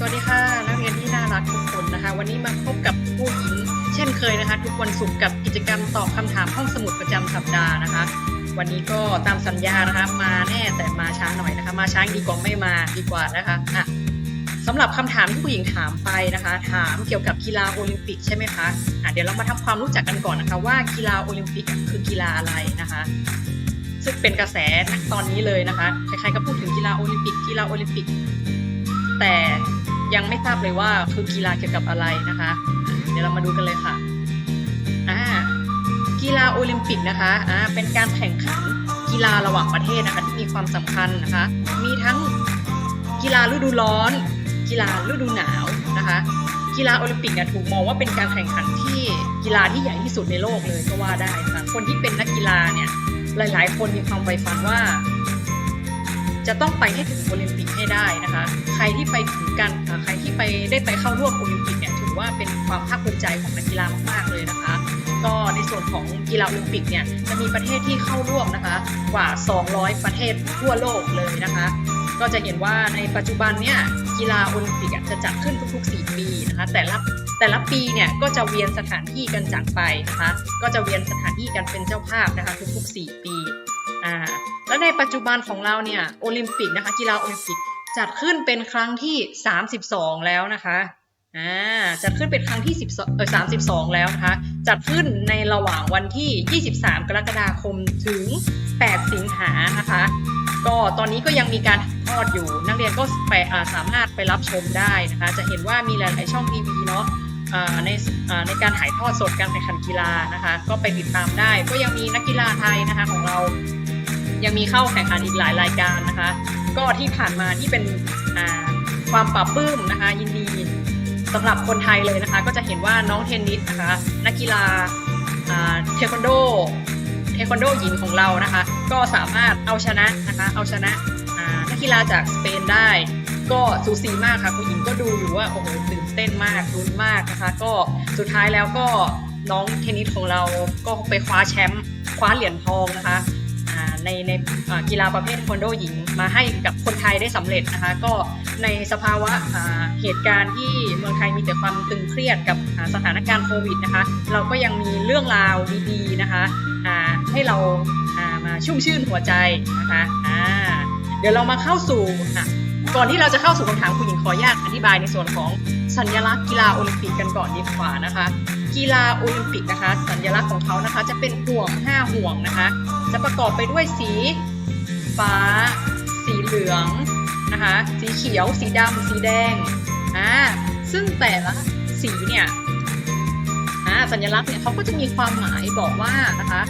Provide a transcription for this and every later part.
สวัสดีค่ะนักเรียนที่น่ารักทุกคนนะคะ วันนี้มาพบกับผู้หญิงเช่นเคยนะคะ ทุกวันศุกร์กับกิจกรรมตอบคำถามห้องสมุดประจำสัปดาห์นะคะ วันนี้ก็ตามสัญญานะคะ มาแน่แต่มาช้าหน่อยนะคะ มาช้าดีกว่าไม่มาดีกว่านะคะอะสำหรับคำถามที่ผู้หญิงถามไปนะคะ ถามเกี่ยวกับกีฬาโอลิมปิกใช่ไหมคะอะเดี๋ยวเรามาทำความรู้จักกันก่อนนะคะ ว่ากีฬาโอลิมปิกคือกีฬาอะไรนะคะซึ่งเป็นกระแสตอนนี้เลยนะคะ ใครๆก็พูดถึงกีฬาโอลิมปิก กีฬาโอลิมปิก แต่ ยังไม่ทราบเลยว่าคือกีฬาเกี่ยวกับอะไรนะคะ เดี๋ยวเรามาดูกันเลยค่ะอ่ากีฬาโอลิมปิกนะคะอ่าเป็นการแข่งขันกีฬาระหว่างประเทศนะคะที่มีความสำคัญนะคะ มีทั้งกีฬาฤดูร้อน กีฬาฤดูหนาวนะคะ กีฬาโอลิมปิกเนี่ยถูกมองว่าเป็นการแข่งขันที่กีฬาที่ใหญ่ที่สุดในโลกเลยก็ว่าได้นะคะคนที่เป็นนักกีฬาเนี่ยหลาย ๆ คนมีความใฝ่ฝันว่า จะต้องไปให้ถึงโอลิมปิกให้ได้นะคะ ใครที่ไปถึงกันอ่าใครที่ไปได้ไปเข้าร่วมโอลิมปิกเนี่ยถือว่าเป็นความภาคภูมิใจของนักกีฬามากๆเลยนะคะ ก็ในส่วนของกีฬาโอลิมปิกเนี่ยจะมีประเทศที่เข้าร่วมนะคะกว่า 200 ประเทศทั่วโลกเลยนะคะ ก็จะเห็นว่าในปัจจุบันเนี่ยกีฬาโอลิมปิกจะจัดขึ้นทุกๆ 4 ปีนะคะแต่ละแต่ละปีเนี่ยก็จะเวียนสถานที่กันจากไปนะคะ ก็จะเวียนสถานที่กันเป็นเจ้าภาพนะคะทุกๆ 4 ปีอ่า ในปัจจุบันของเราเนี่ยโอลิมปิกนะคะกีฬาโอลิมปิกจัดขึ้นเป็นครั้งที่ 32 แล้วนะคะอ่าจัดขึ้นเป็นครั้งที่12เออ32 แล้วนะคะจัดขึ้นในระหว่างวันที่ 23 กรกฎาคมถึง 8 สิงหานะคะ ก็ตอนนี้ก็ยังมีการถ่ายทอดอยู่นักเรียนก็ไปสามารถไปรับชมได้นะคะ จะเห็นว่ามีหลายๆช่องทีวีเนาะอ่าในอ่าในการถ่ายทอดสดการแข่งขันกีฬานะคะ ก็ไปติดตามได้ ก็ยังมีนักกีฬาไทยนะคะของเรา ยังมีเข้าแข่งขันอีกหลายรายการนะคะ ก็ที่ผ่านมาที่เป็นความปรับปื้มนะคะยินดีสำหรับคนไทยเลยนะคะ ก็จะเห็นว่าน้องเทนนิสนะคะนักกีฬาเทควันโดเทควันโดหญิงของเรานะคะ ก็สามารถเอาชนะนะคะเอาชนะนักกีฬาจากสเปนได้ ก็สูสีมากค่ะคุณหญิงก็ดูอยู่ว่าโอ้โหตื่นเต้นมากรุนมากนะคะ ก็สุดท้ายแล้วก็น้องเทนนิสของเราก็ไปคว้าแชมป์คว้าเหรียญทองนะคะ ในในกีฬาประเภทควนโดหญิงมาให้กับคนไทยได้สำเร็จนะคะ ก็ในสภาวะเหตุการณ์ที่เมืองไทยมีแต่ความตึงเครียดกับสถานการณ์โควิดนะคะ เราก็ยังมีเรื่องราวดีๆนะคะให้เรามาชุ่มชื่นหัวใจนะคะเดี๋ยวเรามาเข้าสู่ ก่อนที่เราจะเข้าสู่คำถามคุณหญิงขออนุญาตอธิบายในส่วนของสัญลักษณ์กีฬาโอลิมปิกกันก่อนดีกว่านะคะ กีฬาโอลิมปิกนะคะ สัญลักษณ์ของเขานะคะ จะเป็นห่วง 5 ห่วงนะคะ จะประกอบไปด้วยสีฟ้า สีเหลืองนะคะ สีเขียว สีดำสีแดงอ่าซึ่งแต่ละสีเนี่ยอ่าสัญลักษณ์เนี่ยเขาก็จะมีความหมายบอกว่านะคะ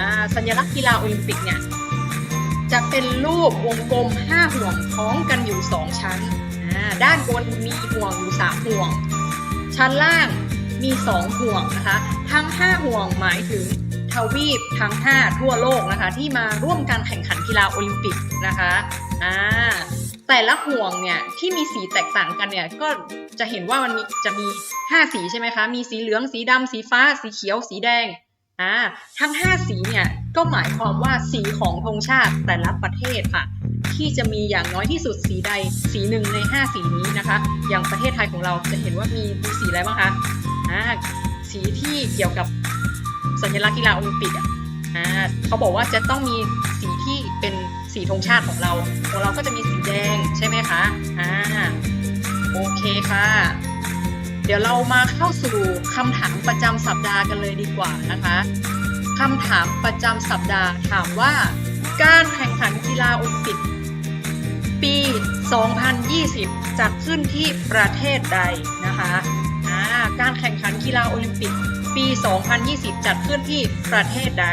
อ่าสัญลักษณ์กีฬาโอลิมปิกเนี่ย จะเป็นรูปวงกลม 5 ห่วงคล้องกันอยู่ 2 ชั้น ด้านบนมีห่วงอยู่ 3 ห่วง ชั้นล่างมี 2 ห่วงนะคะ ทั้ง 5 ห่วงหมายถึงทวีปทั้ง 5 ทั่วโลกนะคะ ที่มาร่วมการแข่งขันกีฬาโอลิมปิกนะคะอ่าแต่ละห่วงเนี่ยที่มีสีแตกต่างกันเนี่ยก็จะเห็นว่ามันจะมี 5 สีใช่ไหมคะ มีสีเหลือง สีดำ สีฟ้า สีเขียว สีแดง อ่าทั้ง 5 สีเนี่ยก็หมายความว่าสีของธงชาติแต่ละประเทศค่ะ ที่จะมีอย่างน้อยที่สุดสีใดสีหนึ่งใน 5 สีนี้นะคะ อย่างประเทศไทยของเราจะเห็นว่ามีมีสีอะไรบ้างคะอ่าสีที่เกี่ยวกับสัญลักษณ์กีฬาโอลิมปิกอะอ่าเขาบอกว่าจะต้องมีสีที่เป็นสีธงชาติของเรา ของเราก็จะมีสีแดงใช่ไหมคะอ่าโอเคค่ะ ดี๋ยวเรามาเข้าสู่คำถามประจำสัปดาห์กันเลยดีกว่านะคะคำถามประจำสัปดาห์ถามว่า การแข่งขันกีฬาโอลิมปิกปี 2020 จัดขึ้นที่ประเทศใดนะคะการแข่งขันกีฬาโอลิมปิกปี 2020 จัดขึ้นที่ประเทศใด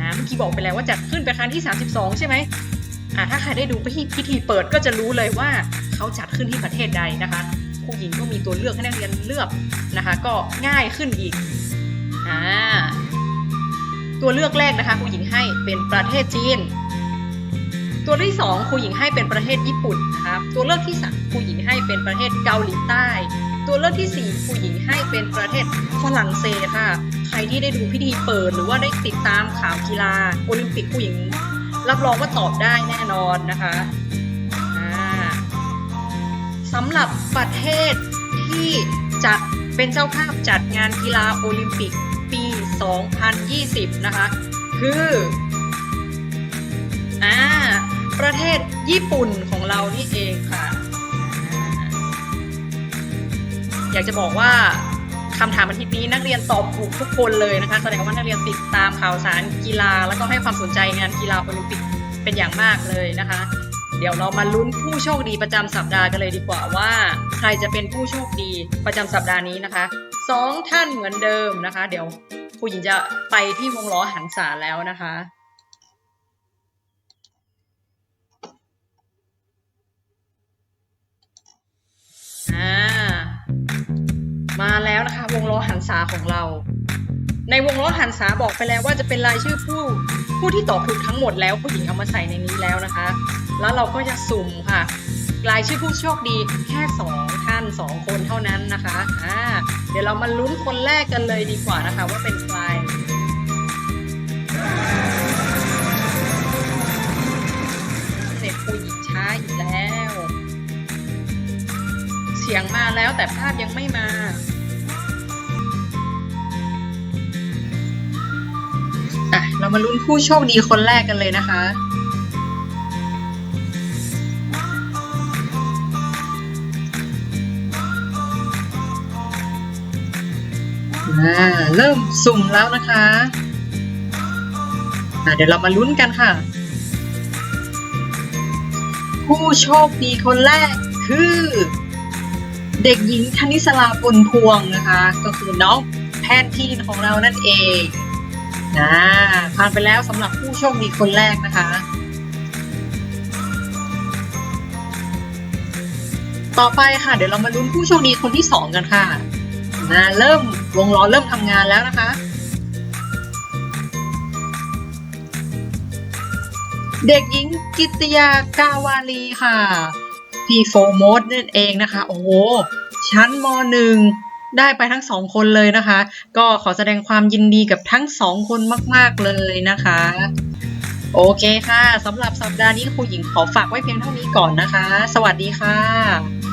นะเมื่อกี้บอกไปแล้วว่าจัดขึ้นเป็นครั้งที่ 32 ใช่ไหมอ่าถ้าใครได้ดูพิธีพิธีเปิดก็จะรู้เลยว่าเขาจัดขึ้นที่ประเทศใดนะคะ ผู้หญิงก็มีตัวเลือกให้นักเรียนเลือกนะคะ ก็ง่ายขึ้นอีกอ่าตัวเลือกแรกนะคะผู้หญิงให้เป็นประเทศจีน ตัวที่สองครูหญิงให้เป็นประเทศญี่ปุ่นนะคะตัวเลือกที่สามครูหญิงให้เป็นประเทศเกาหลีใต้ ตัวเลือกที่สี่ครูหญิงให้เป็นประเทศฝรั่งเศสค่ะ ใครที่ได้ดูพิธีเปิด หรือว่าได้ติดตามข่าวกีฬาโอลิมปิกครูหญิง รับรองว่าตอบได้แน่นอนนะคะำหรับประเทศที่จัดเป็นเจ้าภาพจัดงานกีฬาโอลิมปิกปี 2020 นะคะ คืออ่าประเทศญี่ปุ่นของเรานี่เองค่ะอ่าอยากจะบอกว่าคำถามอาทิตย์นี้นักเรียนตอบถูกทุกคนเลยนะคะ แสดงว่านักเรียนติดตามข่าวสารกีฬา แล้วก็ให้ความสนใจงานกีฬาโอลิมปิกเป็นอย่างมากเลยนะคะ เดี๋ยวเรามาลุ้นผู้โชคดีประจำสัปดาห์กันเลยดีกว่าว่า ใครจะเป็นผู้โชคดีประจำสัปดาห์นี้นะคะสองท่านเหมือนเดิมนะคะ เดี๋ยวผู้หญิงจะไปที่วงล้อหันษาแล้วนะคะมาแล้วนะคะ วงล้อหันษาของเรา ในวงล้อหันษาบอกไปแล้วว่าจะเป็นรายชื่อผู้ผู้ที่ตอบถูกทั้งหมดแล้วผู้หญิงเอามาใส่ในนี้แล้วนะคะ แล้วเราก็จะสุ่มค่ะรายชื่อผู้โชคดีแค่สองท่านสองคนเท่านั้นนะคะอ่าเดี๋ยวเรามาลุ้นคนแรกกันเลยดีกว่านะคะ ว่าเป็นใครเน็ตผู้หญิงช้าอีกแล้ว เสียงมาแล้วแต่ภาพยังไม่มา มาลุ้นผู้โชคดีคนแรกกันเลยนะคะอ่าเริ่มสุ่มแล้วนะคะะเดี๋ยวเรามาลุ้นกันค่ะ ผู้โชคดีคนแรกคือ เด็กหญิงคณิสลาปนพวงนะคะ ก็คือน้องแพนทีนของเรานั่นเอง นะผ่านไปแล้วสำหรับผู้โชคดีคนแรกนะคะ ต่อไปค่ะ เดี๋ยวเรามาลุ้นผู้โชคดีคนที่สองกันค่ะนะเริ่มวงล้อเริ่มทำงานแล้วนะคะ เด็กหญิงกิตยากาวาลีค่ะ พี่โฟมดนั่นเองนะคะ โอ้โหชั้นมหนึ่ง ได้ไปทั้งสองคนเลยนะคะ ก็ขอแสดงความยินดีกับทั้งสองคนมาก ๆ เลยนะคะ โอเคค่ะสำหรับสัปดาห์นี้ครูหญิงขอฝากไว้เพียงเท่านี้ก่อนนะคะ สวัสดีค่ะ